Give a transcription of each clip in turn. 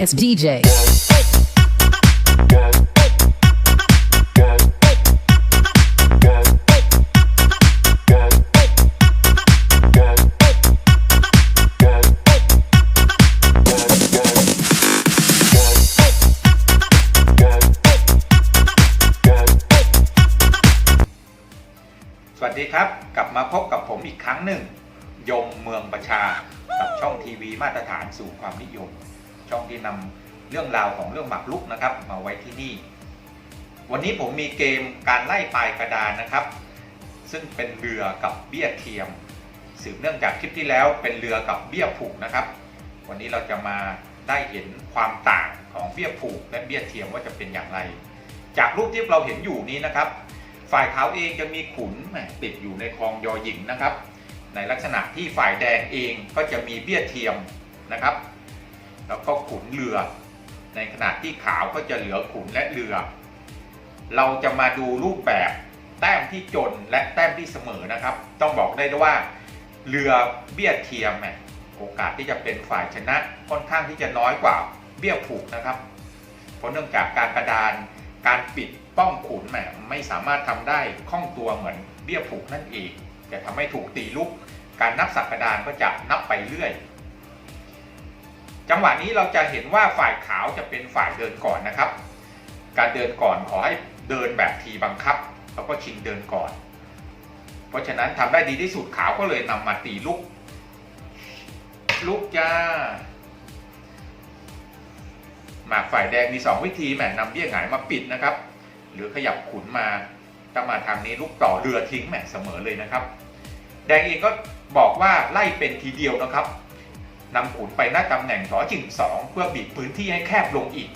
as DJ. สวัสดีครับ กลับมาพบกับผมอีกครั้งหนึ่ง ยมเมืองประชา กับช่องทีวีมาตรฐานสู่ความนิยม ช่องที่นำเรื่องราวของเรื่องหมากรุกนะครับ มาไว้ที่นี่ วันนี้ผมมีเกมการไล่ปลายกระดานนะครับ ซึ่งเป็นเรือกับเบี้ยเทียม สืบเนื่องจากคลิปที่แล้วเป็นเรือกับเบี้ยผูกนะครับ วันนี้เราจะมาได้เห็นความต่างของเบี้ยผูกและเบี้ยเทียมว่าจะเป็นอย่างไร จากรูปที่เราเห็นอยู่นี้นะครับ ฝ่ายขาวเองจะมีขุนติดอยู่ในคลองยอหญิงนะครับ ในลักษณะที่ฝ่ายแดงเองก็จะมีเบี้ยเทียมนะครับ แล้วก็ขุนเรือ ในขณะที่ขาวก็จะเหลือขุนและเรือ เราจะมาดูรูปแบบแต้มที่จนและแต้มที่เสมอนะครับ ต้องบอกได้ด้วยว่า เรือเบี้ยเทียมโอกาสที่จะเป็นฝ่ายชนะค่อนข้างที่จะน้อยกว่าเบี้ยผูกนะครับ เพราะเนื่องจากการกระดานการปิดป้องขุนแหมไม่สามารถทำได้คล่องตัวเหมือนเบี้ยผูกนั่นเองจะทำให้ถูกตีลุก การนับสักกระดานก็จะนับไปเรื่อย จังหวะนี้เราจะเห็นว่าฝ่ายขาวจะเป็นฝ่ายเดินก่อนนะครับ การเดินก่อนขอให้เดินแบบทีบังคับ แล้วก็ชิงเดินก่อน เพราะฉะนั้นทำได้ดีที่สุดขาวก็เลยนำมาตีลุก ลุกจ้าหมากฝ่ายแดงมี 2 วิธีแหมนำเบี้ยหงายมาปิดนะครับ หรือขยับขุนมาถ้ามาทางนี้ลูกต่อเรือทิ้งแหมเสมอเลยนะครับ แดงเองก็บอกว่าไล่เป็นทีเดียวนะครับ นำขุนไปหน้าตำแหน่งถอจิงสองเพื่อบีบพื้นที่ให้แคบลงอีก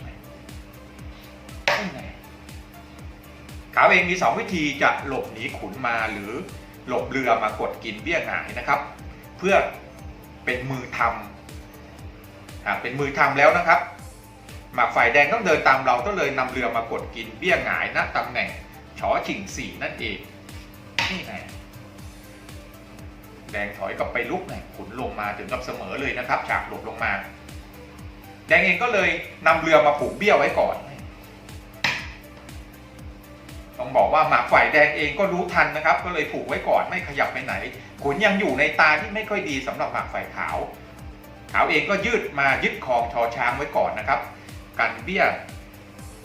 ขาวเองมี 2 วิธีจะหลบหนีขุนมาหรือหลบเรือมากดกินเบี้ยหงายนะครับ เพื่อเป็นมือทำหากเป็นมือทำแล้วนะครับ หมากฝ่ายแดงต้องเดินตามเราก็เลยนำเรือมากดกินเบี้ยหงายณตำแหน่งชอชิงสี่นั่นเองนี่ไง แดงถอยกลับไปลุกไงขุนลงมาถึงกับเสมอเลยนะครับ ฉากหลบลงมา แดงเองก็เลยนำเรือมาผูกเบี้ยวไว้ก่อน ต้องบอกว่าหมากฝ่ายแดงเองก็รู้ทันนะครับ ก็เลยผูกไว้ก่อนไม่ขยับไปไหน ขุนยังอยู่ในตาที่ไม่ค่อยดีสำหรับหมากฝ่ายขาว ขาวเองก็ยืดมายึดคองชอช้างไว้ก่อนนะครับ กันเบี้ย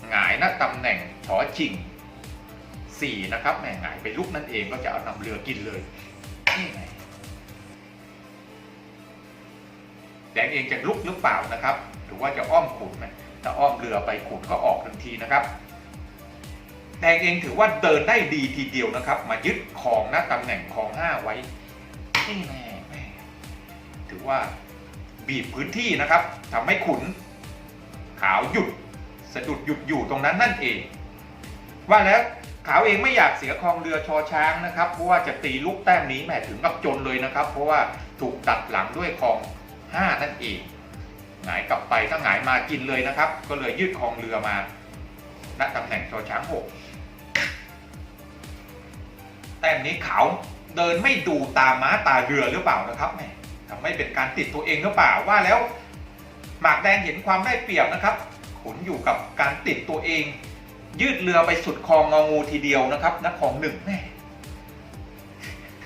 หงายน้าตำแหน่งชอชิงสี่นะครับแหม่หงายไปลุกนั่นเองก็จะเอานำเรือกินเลยนี่ไง งเองจะลุกหรือเปล่านะครับ หรือว่าจะอ้อมขุนไหมถ้าอ้อมเรือไปขุนก็ออกทันทีนะครับแดงเองถือว่าเดินได้ดีทีเดียวนะครับ มายึดคองหน้าตำแหน่งคองห้าไว้นี่แน่แม่ถือว่าบีบพื้นที่นะครับทำให้ขุน ขาวหยุดสะดุดหยุดอยู่ตรงนั้นนั่นเอง ว่าแล้วขาวเองไม่อยากเสียคลองเรือชอช้างนะครับเพราะว่าจะตีลูกแต้มนี้แหมถึงกับจนเลยนะครับ เพราะว่าถูกตัดหลังด้วยคลอง ห้านั่นเองหงายกลับไปถ้าหงายมากินเลยนะครับ ก็เลยยืดคลองเรือมาณตำแหน่งชอช้างหกแต้มนี้เขาเดินไม่ดูตามม้าตาเรือหรือเปล่านะครับแหมทำให้เป็นการติดตัวเองหรือเปล่าว่าแล้วหมากแดงเห็นความได้เปรียบนะครับขุนอยู่กับการติดตัวเอง ยืดเรือไปสุดคลองงองูทีเดียวนะครับนักของหนึ่งแน่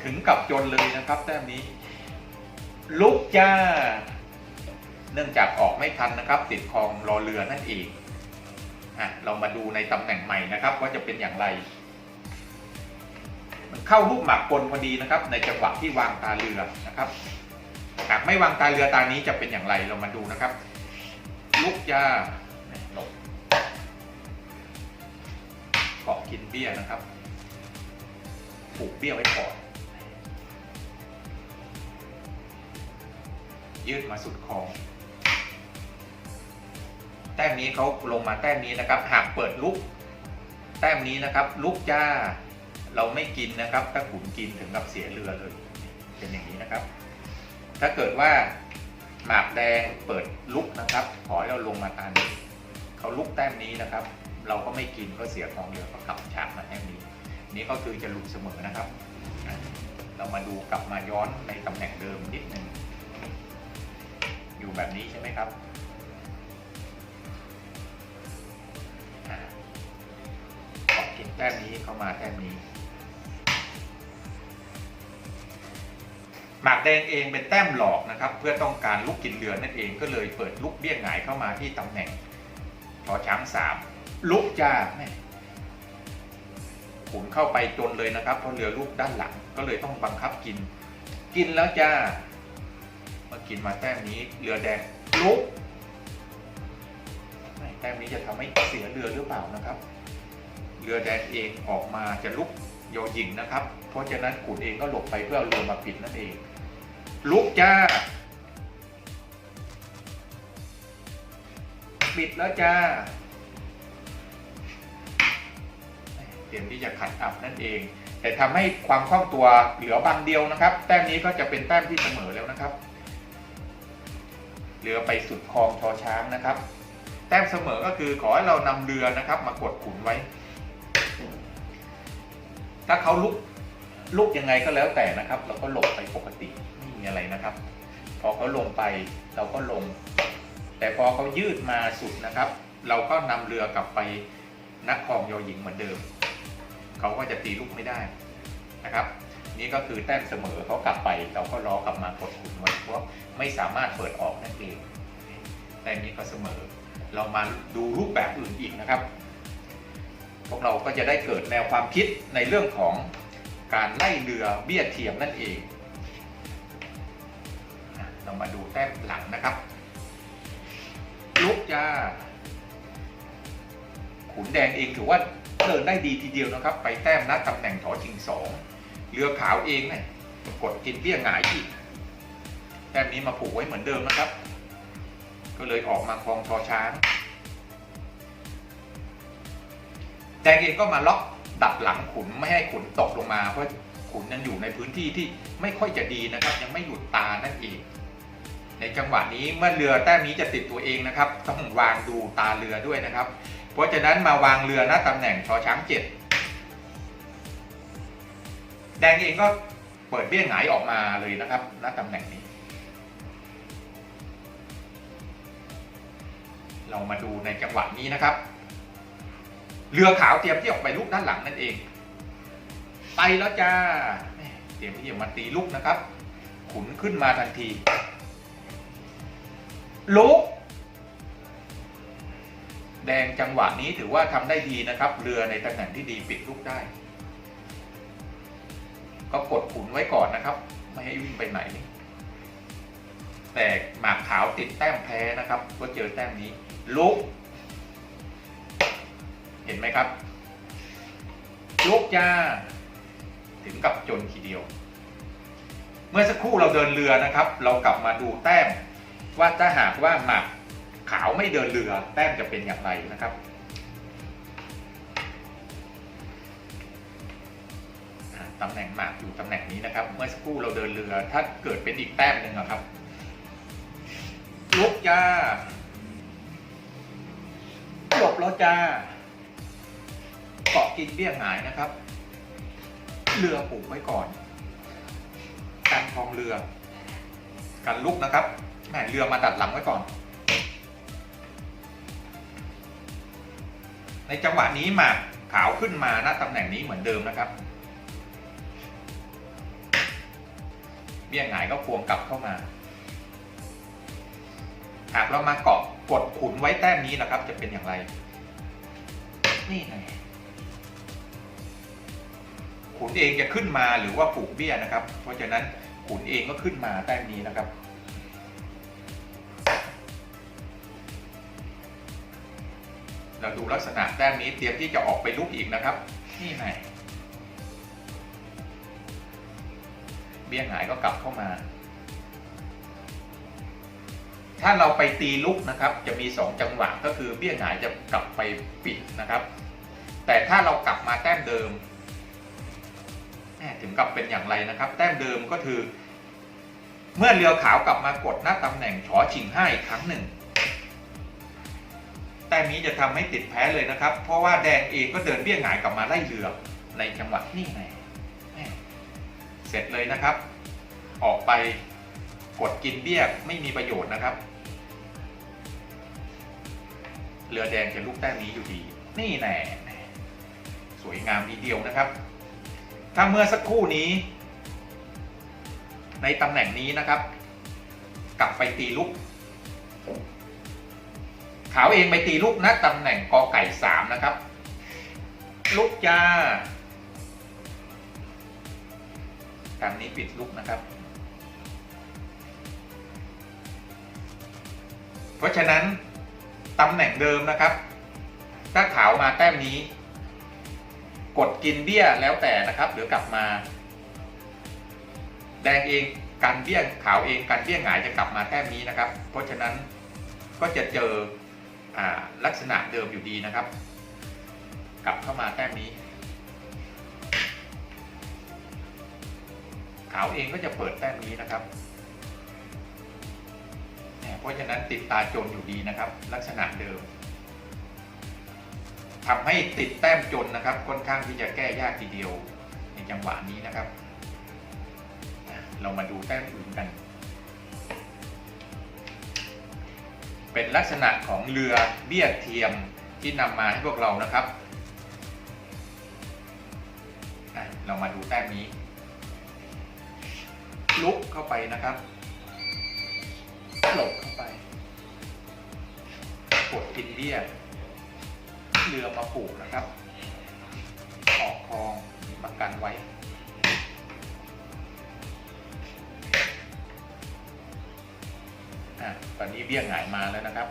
ถึงกับจนเลยนะครับแต้มนี้ ลุกจ้า เนื่องจากออกไม่ทันนะครับ ติดคลองรอเรือนั่นเองอะเรามาดูในตำแหน่งใหม่นะครับว่าจะเป็นอย่างไร มันเข้าลูกหมากกลพอดีนะครับ ในจังหวะที่วางตาเรือนะครับ หากไม่วางตาเรือตานี้จะเป็นอย่างไรเรามาดูนะครับ ลุกยาหลบเกาะกินเบี้ยนะครับ ผูกเบี้ยไว้ก่อน ยืดมาสุดคอแต้มนี้เขาลงมาแต้มนี้นะครับ หากเปิดลุก แต้มนี้นะครับ ลุกจ้า เราไม่กินนะครับถ้าขุนกินถึงกับเสียเรือเลย เป็นอย่างนี้นะครับ ถ้าเกิดว่าหมากแดงเปิดลุกนะครับ ขอให้เราลงมาตานี้เขาลุกแต้มนี้นะครับ เราก็ไม่กินก็เสียของเรือก็กลับฉากมาแต้มนี้ นี้ก็คือจะหลุดเสมอนะครับ เรามาดูกลับมาย้อนในตำแหน่งเดิมนิดหนึ่ง อยู่แบบนี้ใช่ไหมครับขอกินแต้มนี้เข้ามาแต้มนี้ หมากแดงเองเป็นแต้มหลอกนะครับ เพื่อต้องการลุกกินเรือนั่นเองก็เลยเปิดลุกเบี้ยงหงายเข้ามาที่ตำแหน่งพอช้างสามลุกจ้าแม่ขุนเข้าไปจนเลยนะครับเพราะเรือลูกด้านหลังก็เลยต้องบังคับกิน กินแล้วจ้า กินมาแต้มนี้เรือแดงลุกแต้มนี้จะทำให้เสียเรือหรือเปล่านะครับ เรือแดงเองออกมาจะลุกโยหยิงนะครับ เพราะฉะนั้นขุนเองก็หลบไปเพื่อเอาเรือมาปิดนั่นเอง ลุกจ้าปิดแล้วจ้าเตรียมที่จะขัดอับนั่นเอง แต่ทำให้ความคล่องตัวเหลือบางเดียวนะครับ แต้มนี้ก็จะเป็นแต้มที่เสมอแล้วนะครับ เรือไปสุดคลองชอช้างนะครับ แต้มเสมอก็คือขอให้เรานำเรือนะครับ มากดขุนไว้ ถ้าเขาลุกลุกยังไงก็แล้วแต่นะครับ เราก็หลบไปปกติไม่มีอะไรนะครับ พอเขาลงไปเราก็ลง แต่พอเขายืดมาสุดนะครับ เราก็นำเรือกลับไปนักคลองยอหญิงเหมือนเดิม เขาก็จะตีลูกไม่ได้นะครับ นี่ก็คือแต้มเสมอเขากลับไปเราก็ล้อกลับมากดขุนไว้เพราะไม่สามารถเปิดออกนั่นเองแต้มนี้ก็เสมอ เรามาดูรูปแบบอื่นอีกนะครับ พวกเราก็จะได้เกิดแนวความคิดในเรื่องของการไล่เรือเบี้ยเทียมนั่นเอง เรามาดูแต้มหลังนะครับ ลุกจ้าขุนแดงเองถือว่าเดินได้ดีทีเดียวนะครับ ไปแต้มนัดตำแหน่งถอชิงสอง เรือขาวเองเนี่ยกดกินเบี้ยหงายอีกแต้มนี้มาผูกไว้เหมือนเดิมนะครับ ก็เลยออกมาคลองทอช้าง แดงเองก็มาล็อกดักหลังขุนไม่ให้ขุนตกลงมาเพราะขุนยังอยู่ในพื้นที่ที่ไม่ค่อยจะดีนะครับ ยังไม่หยุดตานั่นเองในจังหวะนี้เมื่อเรือแต้มนี้จะติดตัวเองนะครับ ต้องวางดูตาเรือด้วยนะครับ เพราะฉะนั้นมาวางเรือหน้าตำแหน่งชอช้างเจ็ด แดงเองก็เปิดเบี้ยหงายออกมาเลยนะครับหน้าตำแหน่งนี้ เรามาดูในจังหวะนี้นะครับ เรือขาวเตรียมที่ออกไปลุกด้านหลังนั่นเอง ไปแล้วจ้าเตรียมที่จะมาตีลุกนะครับ ขุนขึ้นมาทันทีลุกแดงจังหวะนี้ถือว่าทำได้ดีนะครับ เรือในตำแหน่งที่ดีปิดลุกได้ ก็กดขุนไว้ก่อนนะครับ ไม่ให้วิ่งไปไหน แต่หมากขาวติดแต้มแพ้นะครับ ก็เจอแต้มนี้ ลุก เห็นไหมครับ ลุกจ้า ถึงกับจนทีเดียว เมื่อสักครู่เราเดินเรือนะครับ เรากลับมาดูแต้ม ว่าถ้าหากว่าหมากขาวไม่เดินเรือ แต้มจะเป็นอย่างไรนะครับ ตำแหน่งหมากอยู่ตำแหน่งนี้นะครับ เมื่อสักครู่เราเดินเรือ ถ้าเกิดเป็นอีกแต้มหนึ่งอะครับลุกจ้าจบแล้วจ้าเกาะกินเบี้ยหายนะครับ เรือผูกไว้ก่อน การคลองเรือ การลุกนะครับแหมเรือมาดัดหลังไว้ก่อน ในจังหวะนี้หมากขาวขึ้นมาณตำแหน่งนี้เหมือนเดิมนะครับ บี้ยหงายก็ควงกลับเข้ามา หากเรามาเกาะกดขุนไว้แต้มนี้นะครับ จะเป็นอย่างไร นี่ไงขุนเองจะขึ้นมาหรือว่าผูกเบี้ยนะครับ เพราะฉะนั้นขุนเองก็ขึ้นมาแต้มนี้นะครับเราดูลักษณะแต้มนี้เตรียมที่จะออกไปลุกอีกนะครับ นี่ไง บี้ยหายก็กลับเข้ามา ถ้าเราไปตีลุกนะครับ จะมีสองจังหวะก็คือเบี้ยหายจะกลับไปปิดนะครับ แต่ถ้าเรากลับมาแต้มเดิมถึงกับเป็นอย่างไรนะครับ แต้มเดิมก็คือ เมื่อเรือขาวกลับมากดหน้าตำแหน่งชอชิงห้าอีกครั้งหนึ่ง แต้มนี้จะทำให้ติดแพ้เลยนะครับ เพราะว่าแดงเองก็เดินเบี้ยหงายกลับมาไล่เรือในจังหวะนี่ไง เสร็จเลยนะครับ ออกไปกดกินเบี้ยไม่มีประโยชน์นะครับ เรือแดงจะลุกแต้มนี้อยู่ดี นี่แน่สวยงามทีเดียวนะครับ ถ้าเมื่อสักครู่นี้ ในตำแหน่งนี้นะครับ กลับไปตีลุกขาวเองไปตีลุกนะตำแหน่งกอไก่สามนะครับลุกจ้า ทางนี้ปิดลุกนะครับ เพราะฉะนั้นตำแหน่งเดิมนะครับ ถ้าขาวมาแต้มนี้ กดกินเบี้ยแล้วแต่นะครับเดี๋ยวกลับมา แดงเองกันเบี้ยขาวเองกันเบี้ยหงายจะกลับมาแต้มนี้นะครับ เพราะฉะนั้นก็จะเจออลักษณะเดิมอยู่ดีนะครับ กลับเข้ามาแต้มนี้ ขาวเองก็จะเปิดแต้มนี้นะครับเพราะฉะนั้นติดตาโจรอยู่ดีนะครับ ลักษณะเดิมทำให้ติดแต้มจนนะครับ ค่อนข้างที่จะแก้ยากทีเดียว ในจังหวะนี้นะครับ เรามาดูแต้มอื่นกัน เป็นลักษณะของเรือเบี้ยเทียมที่นำมาให้พวกเรานะครับ เรามาดูแต้มนี้ ลุกเข้าไปนะครับหลบเข้าไปกดกินเบี้ยเรือมาผูกนะครับออกคลองมากันไว้ อะ ตอนนี้เบี้ยหงายมาแล้วนะครับ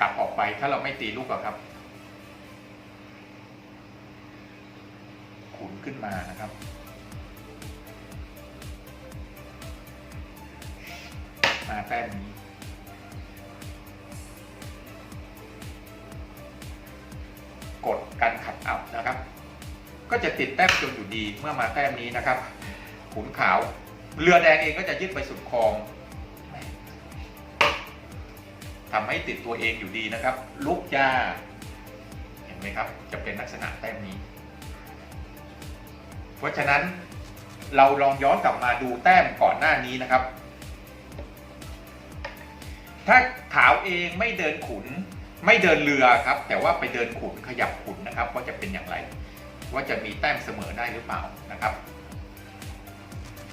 กลับออกไปถ้าเราไม่ตีลูกอะครับ ขึ้นมานะครับ มาแต้มนี้กดกันขัดอัพนะครับ ก็จะติดแต้มจนอยู่ดีเมื่อมาแต้มนี้นะครับ ขุนขาว เรือแดงเองก็จะยึดไปสุดคลองทำให้ติดตัวเองอยู่ดีนะครับ ลุกยาเห็นไหมครับ จะเป็นลักษณะแต้มนี้ เพราะฉะนั้นเราลองย้อนกลับมาดูแต้มก่อนหน้านี้นะครับ ถ้าขาวเองไม่เดินขุนไม่เดินเรือครับ แต่ว่าไปเดินขุนขยับขุนนะครับว่าจะเป็นอย่างไร ว่าจะมีแต้มเสมอได้หรือเปล่านะครับ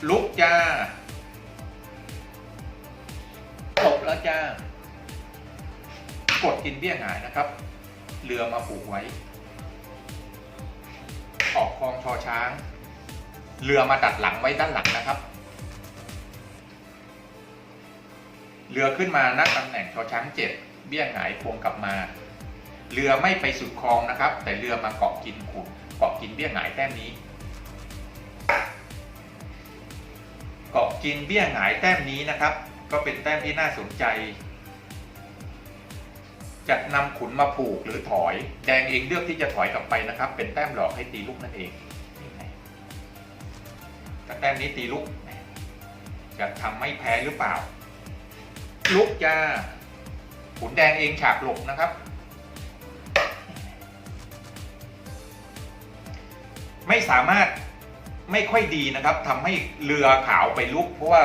ลุกจ้าจบแล้วจ้ากดกินเบี้ยหายนะครับ เรือมาผูกไว้ ออกคลองชอช้าง เรือมาดัดหลังไว้ด้านหลังนะครับ เรือขึ้นมานักตำแหน่งชอช้างเจ็ดเบี้ยหงายพวงกลับมา เรือไม่ไปสุดคลองนะครับ แต่เรือมาเกาะกินขุนเกาะกินเบี้ยหงายแต้มนี้ เกาะกินเบี้ยหงายแต้มนี้นะครับ ก็เป็นแต้มที่น่าสนใจจะนำขุนมาผูกหรือถอย แดงเองเลือกที่จะถอยกลับไปนะครับ เป็นแต้มหลอกให้ตีลูกนั่นเอง แต่แต้มนี้ตีลูกจะทำไม่แพ้หรือเปล่า ลุกจ้าขุนแดงเองฉากหลบนะครับ ไม่สามารถไม่ค่อยดีนะครับทำให้เรือขาวไปลุก เพราะว่า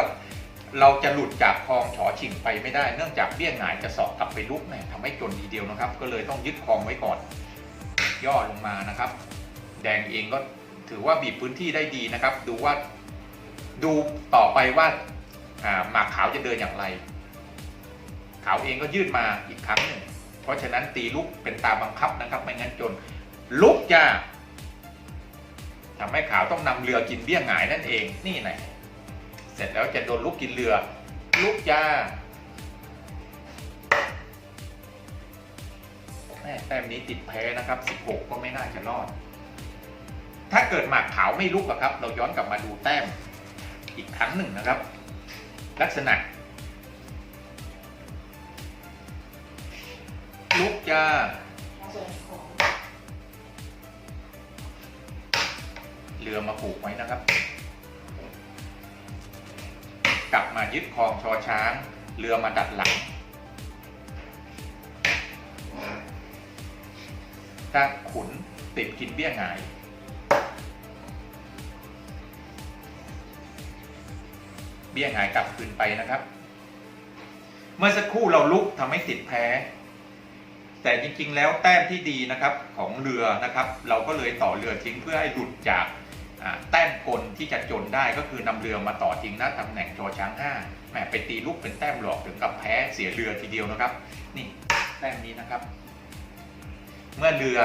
เราจะหลุดจากคลองฉอฉิงไปไม่ได้ เนื่องจากเบี้ยหงายจะสอบกลับไปลุกเนี่ยทำให้จนทีเดียวนะครับ ก็เลยต้องยึดคลองไว้ก่อน ย่อลงมานะครับ แดงเองก็ถือว่าบีบพื้นที่ได้ดีนะครับ ดูว่า ดูต่อไปว่าหมากขาวจะเดินอย่างไร ขาวเองก็ยืดมาอีกครั้งหนึ่งเพราะฉะนั้นตีลุกเป็นตามบังคับนะครับ ไม่งั้นจนลุกจ้าทำให้ขาวต้องนำเรือกินเบี้ยงหงายนั่นเองนี่ไงเสร็จแล้วจะโดนลุกกินเรือ ลุกจ้าแม่แต้มนี้ติดแพ้นะครับ 16 ก็ไม่น่าจะรอด ถ้าเกิดหมากขาวไม่ลุกอะครับ เราย้อนกลับมาดูแต้ม อีกครั้งหนึ่งนะครับ ลักษณะลุกจ้าเรือมาผูกไว้นะครับ กลับมายึดคลองชอช้าง เรือมาดัดหลังถ้าขุนติดกินเบี้ยหงาย เบี้ยหายกลับคืนไปนะครับ เมื่อสักครู่เราลุกทำให้ติดแพ้ แต่จริงๆ แล้วแต้มที่ดีนะครับของเรือนะครับ เราก็เลยต่อเรือทิ้งเพื่อให้หลุดจากแต้มกลที่จะจนได้ก็คือนำเรือมาต่อทิ้งหน้าตำแหน่งจอช้างห้าแหมไปตีลูกเป็นแต้มหลอกถึงกับแพ้เสียเรือทีเดียวนะครับ นี่แต้มนี้นะครับ เมื่อเรือ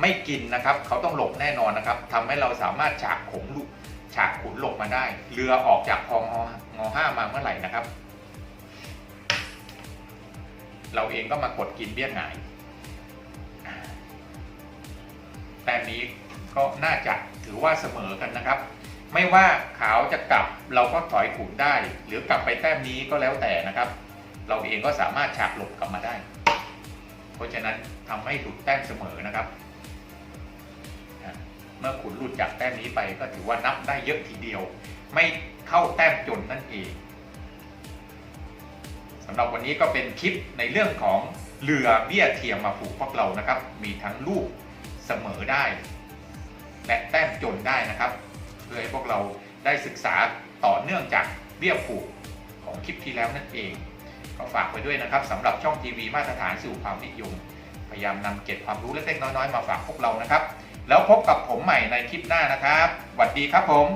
ไม่กินนะครับ เขาต้องหลบแน่นอนนะครับทำให้เราสามารถฉากขงลุก ฉากขุนหลบมาได้ เรือออกจากคลองงอห้ามาเมื่อไหร่นะครับ เราเองก็มากดกินเบี้ยหงายแต้มนี้ก็น่าจะถือว่าเสมอกันนะครับ ไม่ว่าขาวจะกลับเราก็ถอยขุนได้ หรือกลับไปแต้มนี้ก็แล้วแต่นะครับ เราเองก็สามารถฉากหลบกลับมาได้ เพราะฉะนั้นทำให้หลุดแต้มเสมอนะครับ มื่อขุนหลุดจากแต้มนี้ไปก็ถือว่านับได้เยอะทีเดียว ไม่เข้าแต้มจนนั่นเองสำหรับวันนี้ก็เป็นคลิปในเรื่องของเรือเบี้ยเทียมมาผูกพวกเรานะครับ มีทั้งลูกเสมอได้ และแต้มจนได้นะครับ เพื่อให้พวกเราได้ศึกษาต่อเนื่องจากเบี้ยผูกของคลิปที่แล้วนั่นเอง ก็ฝากไว้ด้วยนะครับสำหรับช่องทีวีมาตรฐานสู่ความนิยม พยายามนำเก็บความรู้เล็กๆน้อยๆมาฝากพวกเรานะครับ แล้วพบกับผมใหม่ในคลิปหน้านะครับสวัสดีครับผม